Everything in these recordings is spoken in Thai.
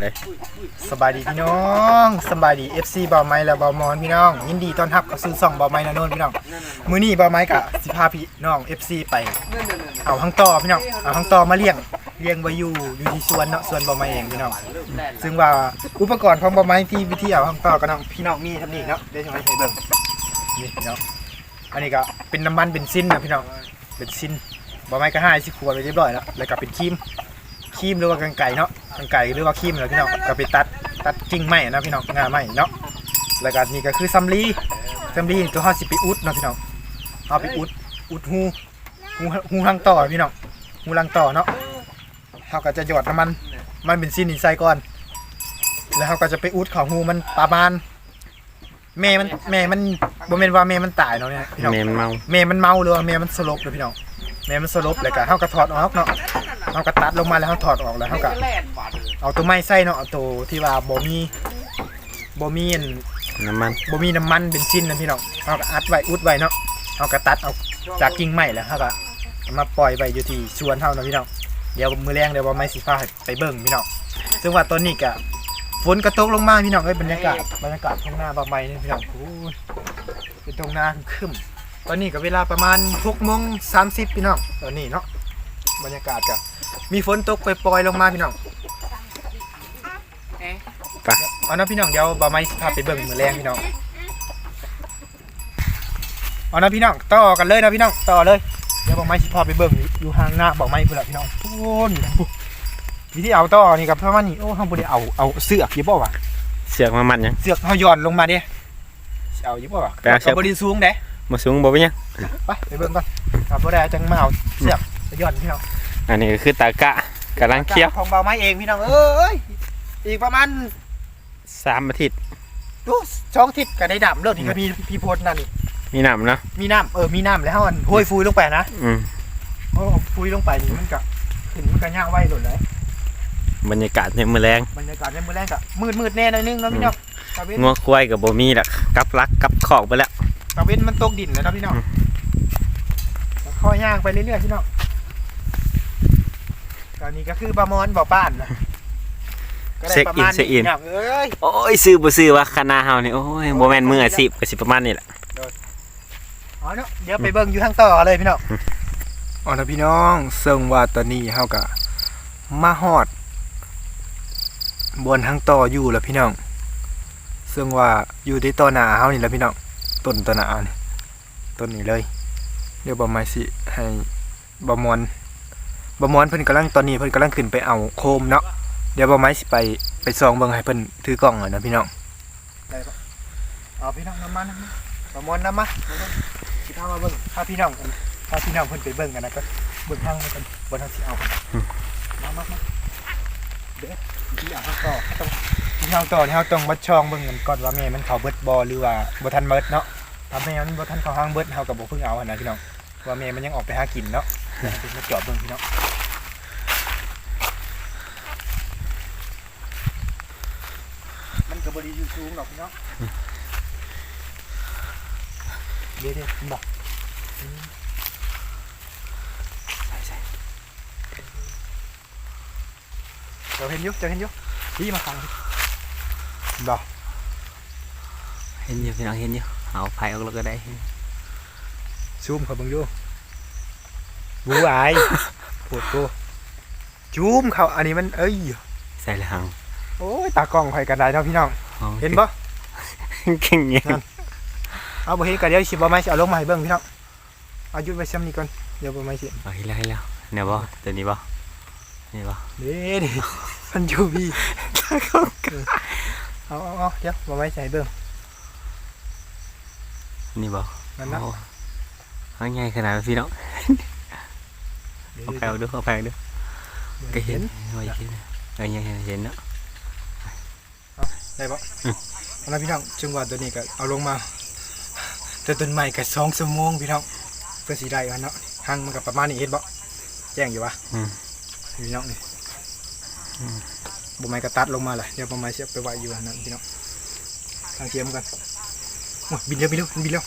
เลยสบายดีพี่น้องสบายดี FC เบาไม้และบามอนพี่น้อง ยินดีต้อนรับเข้าสู่ช่องบาไม้นาโนนพี่น้องมื้อนี้บาไม้กะสิพาพี่น้อง FC ไป เอาทั้งต่อพี่น้องเอาทั้งต่อมาเลี้ยงเลี้ยงไว้อยู่อยู่ที่สวนเนาะสวนบาไม้เองพี่น้องซึ่งว่าอุปกรณ์ของบาไม้ที่วิธีเอาทั้งต่อก็น้องพี่น้องมีทำนี่เนาะเดี๋ยวจะมาให้เบิ่งนี่พี่น้องอันนี้ก็เป็นน้ำมันเบนซินนะพี่น้องเบนซินบาไม้ก็ให้สิขวดไปเรียบร้อยแล้วแล้วก็เป็นครีม ครีมหรือว่ากางไก่เนาะกางไก่หรือว่าครีมอะไรพี่น้องก็ไปตัดตัดกิ่งไม้นะพี่น้องงาไม้เนาะแล้วก็นี่ก็คือซัมลีซัมลีตัวเฮาสิไปอุดเนาะพี่น้องเอาไปอุดอุดหูหูหูทางต่อพี่น้องหูทางต่อเนาะเฮาก็จะหยอดน้ำมันมันเป็นซินนี่ใส่ก่อน แล้วเฮาก็จะไปอุดเข้าหูมันประมาณแม่มันแม่มันบ่แม่นว่าแม่มันตายเนาะเนี่ยพี่น้องเมนเมาแม่มันเมาหรือว่าแม่มันสลบเลยพี่น้อง แม่มันสลบเลยก็เฮาก็ถอดออกเนาะเฮาก็ตัดลงมาแล้วเฮาถอดออกแล้วเฮาก็เอาตัวไม้ใส่เนาะเอาตัวที่ว่าบ่มีบ่มีอันน้ำมันบ่มีน้ำมันเบนซินนะพี่น้องเฮาก็อัดไว้อุดไว้เนาะเฮาก็ตัดเอาจากกิ่งไม้แล้วเฮาก็เอามาปล่อยไว้อยู่ที่สวนเฮาเนาะพี่น้องเดี๋ยวมื้อแรงเดี๋ยวบ่ไม้สิพาไปเบิ่งพี่น้องซึ่งว่าตอนนี้ก็ฝนก็ตกลงมาพี่น้องเอ้ยบรรยากาศบรรยากาศท้องนาบ่ไม้นี่พี่น้องโอ้ยเป็นท้องนาครึ้มๆ ตอนนี้ก็เวลาประมาณ6โมง30พี่น้องตอนนี้เนาะบรรยากาศก็มีฝนตกปล่อยๆลงมาพี่น้องไปเอานะพี่น้องเดี๋ยวบ่าวไม้สิพาไปเบิ่งมื้อแรงพี่น้องเอานะพี่น้องต่อกันเลยนะพี่น้องต่อเลยเดี๋ยวบ่าวไม้สิพาไปเบิ่งอยู่ห่างหน้าบ่าวไม้พุ่นละพี่น้องโอ้นวิธีเอาต่อนี่กับประมาณนี้โอ้เฮาบ่ได้เอาเอาเสือกอยู่บ่วะเสือกมามัดยังเสือกเฮาย้อนลงมาเด้สิเอาอยู่บ่วะไปเอาเสือกบ่ได้สูงเด้ มาสูงบ่เป็นยังไปไปเบิ่งก่อนครับบ่ได้จังมาเอาเสือกไปย้อนพี่น้องอันนี้ก็คือตากะกำลังเคี้ยวของเบาไม้เองพี่น้องเอ้ยอีกประมาณสามอาทิตย์ดูสองทิศก็ได้ดำเลิศนี่ก็มีพี่โพดนั่นนี่มีน้ำเนาะมีน้ำเออมีน้ำแล้วมันห้วยฟุยลงไปนะอืมเพราะเอาฟุยลงไปนี่มันก็ขึ้นมันก็ย่างไว้หล่นเลยบรรยากาศเนี่ยมือแรงบรรยากาศในมือแรกก็มืดมืดๆแน่หน่อยนึงเนาะพี่น้องตะเวนงัวควายกับบ่มีดอกกลับลักกลับขอกไปแล้ว ตะเวนมันตกดินเลยเนาะพี่น้องอืมแล้วค่อยย่างไปเรื่อยๆพี่น้องตอนนี้ก็คือบามอนบ่อป้านนะก็ได้ประมาณนี้พี่น้องเอ้ยโอ้ยซื้อบ่ซื้อวะคณะเฮานี่โอ้ยบ่แม่นมืออาชีพก็สิประมาณนี้แหละเอาเนาะเดี๋ยวไปเบิ่งอยู่ทางต่อเลยพี่น้องอ๋อนะพี่น้องซึ่งว่าตอนนี้เฮาก็มาฮอดบนทางต่ออยู่แล้วพี่น้องซึ่งว่าอยู่ที่ต่อหน้าเฮานี่แหละพี่น้อง ต้นต่อหน้านี่ต้นนี้เลย เดี๋ยวบ่มาสิให้บ่มวนบ่มวนเพิ่นกำลังตอนนี้เพิ่นกำลังขึ้นไปเอาโคมเนาะเดี๋ยวบ่ไม้สิไปไปส่องเบิ่งให้เพิ่นถือกล้องหน่อยนะพี่น้องได้ปะเอาพี่น้องน้ำมันน้ำมันบ่มวนน้ำมาสิพามาเบิ่งพาพี่น้องกันพาพี่น้องเพิ่นไปเบิ่งกันนะก็เบิ่งทางมันกันบ่ทางสิเอากันมามามาเด้อที่เอาทางต่อต้อง ที่ทาต่อนี่เฮาต้องวัดช่องเบิ่งกันก่อนว่าแม่มันเข้าเบิดบ่หรือว่าบ่ทันเบิดเนาะถ้าแม่มันบ่ทันเข้าทางเบิดเฮาก็บ่เพิ่งเอาหั่นนะพี่น้องว่าแม่มันยังออกไปหากินเนาะเดี๋ยวเรามาจอดเบิ่งพี่น้องมันก็บ่ได้อยู่สูงหรอกพี่น้องเดี๋ยวๆบอกเดี๋ยวเห็นยุเดี๋ยวเห็นยุกพี่มาฟัง บอกเห็นอยู่พี่น้องเห็นอยู่เอาไผออกแล้วก็ได้ซูมเขาเบังอยู่บูอายปวดกูจูมเขาอันนี้มันเอ้ยใส่ละหังโอ้ยตากล้องคอยกันได้เนาะพี่น้อง เห็นปะเก่งเงี้ยนั่นเอาบ่เห็นกันเดี๋ยวสิบ่ไม่สิเอาลงมาให้เบิ่งพี่น้องเอาหยุดไว้ซ้ำนี้ก่อนเดี๋ยวบ่ไม่สิเอาให้แล้วให้แล้วเนี่ยบ่ตัวนี้บ่นี่บ่เด้ดิมันอยู่พี่ เอาเอาเอาเดี๋ยวบ่ไม่ใส่เบิ่งนี่บ่นั่นนะโอ้เอาใหญ่ขนาดนั้นพี่น้องเดี๋ยวเอาๆไปเอาดูเอาไปเอาดูก็เห็นว่าเห็นเออยังเห็นเนาะได้ปะอืมเอาละพี่น้องจังหวะตัวนี้ก็เอาลงมาแต่ต้นใหม่ก็สองชั่วโมงพี่น้องเพื่อสีได้กันเนาะห่างมันก็ประมาณนี้เห็นปะแจ้งอยู่ปะอืมพี่น้องนี่อืม บุไม้กระตัดลงมาเลยเดี๋ยวประมาเชียไปไว้อยู่นะพี่น้องทางเชียมกันบินเร็วบินเร็วบินเร็ว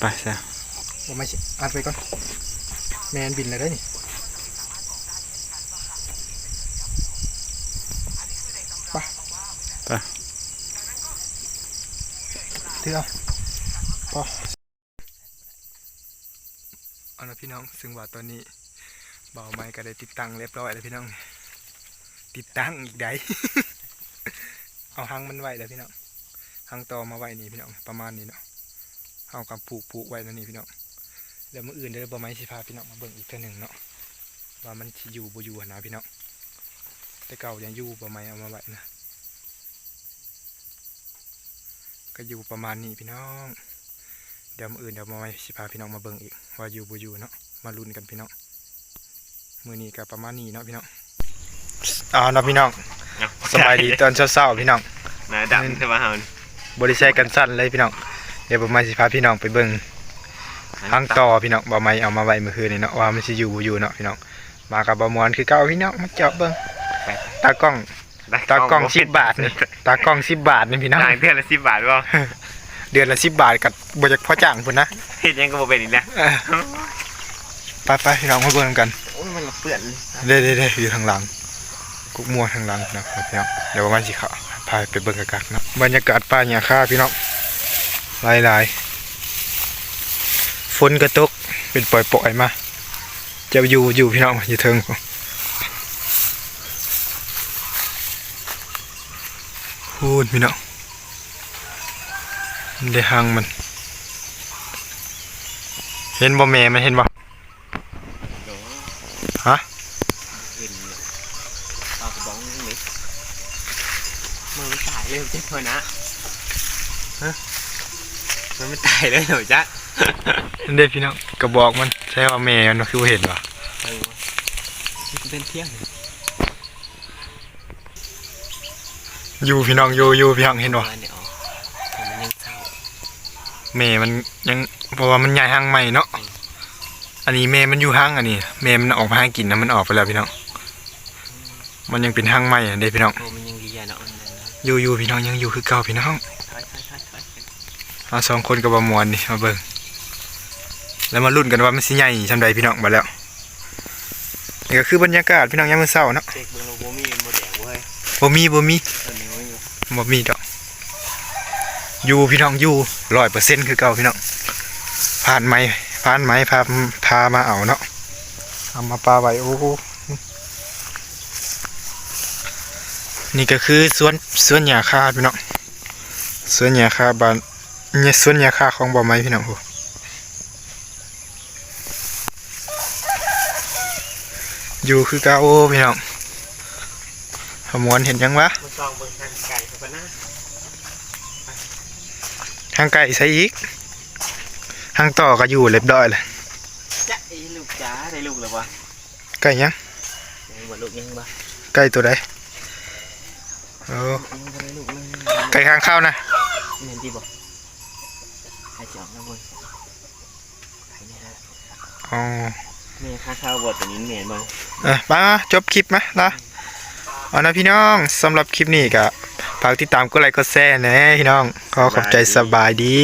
ไปซะบุไม้อัดไปก่อนแมนบินเลยได้นี่ไปไปเถื่อพอเอาละพี่น้องซึ่งว่าตอนนี้เบาไม้ก็ได้ติดตั้งเรียบร้อยแล้วพี่น้อง ติดตั้งอีกได้เอาหางมันไว้แล้วพี่น้องหางต่อมาไว้นี่พี่น้องประมาณนี้เนาะเอากับผูกผูกไว้แล้วนี่พี่น้องเดี๋ยวมื่ออื่นเดี๋ยวเบาไม้สิพาพี่น้องมาเบิ่งอีกเท่าหนึ่งเนาะว่ามันอยู่บ่อยู่นะพี่น้องแต่เก่ายังอยู่เบาไม้เอามาไว้นะก็อยู่ประมาณนี้พี่น้องเดี๋ยวมื่ออื่นเดี๋ยวเบาไม้สิพาพี่น้องมาเบิ่งอีกว่าอยู่บ่อยู่เนาะมาลุ้นกันพี่น้องมือนี้ก็ประมาณนี้เนาะพี่น้อง เอาเนาะพี่น้องสบายดีตอนเช้าๆพี่น้องหนาดำใช่ไหมฮะบริใช้กันสั้นเลยพี่น้อง เดี๋ยวผมมาสิพาพี่น้องไปเบิ่งทางต่อพี่น้องบ่ไม่เอามาไว้เมื่อคืนนี่เนาะว่ามันสิอยู่บ่อยู่เนาะพี่น้องมากับบ่มวนคือเก่าพี่น้องมาเจาะเบิ่งตากล้องตากล้อง10บาทนี่ตากล้อง10บาทนี่พี่น้องนางเดือนละสิบบาทบ่เดือนละ10บาทกับบ่จักพอจ้างพุ่นนะเฮ็ดยังก็บ่เป็นอีกนะเออไปไปพี่น้องมาเบิ่งกันโอ้ยมันเปื้อนเด้ๆๆอยู่ทางหลัง กุกมัวทางหลังนะพี่น้องเดี๋ยวประมาณสิเข้าพาไปเบิ่งกักๆเนะบรรยากาศป่าหญ้าคาพี่น้องหลายๆฝนกระตกเป็นปล่อยๆมาจะอยู่อยู่พี่น้องอยู่เทิงพูดพี่น้องได้หางมัน เห็นบ่แม่มันเห็นบ่ ฮะ เห็นเอากระ บองนี่มือมันตายเลยเจ็บพอนะฮะมันไม่ตายเลยเหรอจ๊ะนั่นเด้พี่น้องกระบอกมันใช่ว่าแม่มันคือบ่เห็นบ่เออมันเป็นเที่ยงเลยอยู่พี่น้องอยู่อยู่พี่น้องเห็นบ่วันเดี๋ยวผมมันยังเศร้าแม่มันยังเพราะว่ามันย้ายห้างใหม่เนาะอันนี้แม่มันอยู่ห้างอันนี้แม่มันออกมาหากินนะมันออกไปแล้วพี่น้อง มันยังเป็นห้างใหม่อันเด้พี่น้อง โอ้มันยังดีอะเนาะมันนั่นนะอยู่อยู่พี่น้องยังอยู่คือเก่าพี่น้องถอยถอยถอยถอยเอาสองคนกับบ่มวนนี่มาเบิ่งแล้วมาลุ้นกันว่ามันสิใหญ่ซำใดพี่น้องมาแล้วนี่ก็คือบรรยากาศพี่น้องยามมื้อเช้าเนาะเด็กเบิ่งโลโบมีโมแดงเว้ยบ่มีบ่มีตอนนี้ไม่มีบ่มีดอก อยู่พี่น้องอยู่ร้อยเปอร์เซ็นต์คือเก่าพี่น้องผ่านไม้ผ่านไม้พาพามาเอาเนาะเอามาปลาไว้โอ้โห นี่ก็คือสวนสวนหญ้าคาพี่น้องสวนหญ้าคาบ้านเนี่ยสวนหญ้าคาของบ่อไม้พี่น้องโอ้อยู่คือเก่าพี่น้องขมวนเห็นยังวะมันซองเบิ่งทางไก่ครับนะทางไก่ใส่อีกทางต่อก็อยู่เรียบร้อยเลยจ๊ะไอ้ลูกจ๋าได้ลูกแล้ววะไก่ยังยังบ่ลูกยังบ่ไก่ตัวใด โอ้ยังบ่ได้ลูกเลยไก่ข้างข้าวนะเห็นดีบ่ใครจะออกนะเว้ยใครเนี่ยนะอ๋อแม่ข้าข้าวบ่ตัวนี้เหม็นบ่เออมาจบคลิปไหมละเอานะพี่น้องสำหรับคลิปนี้ก็ฝากติดตามกดไลค์กดแชร์นะพี่น้องขอขอบใจสบายดี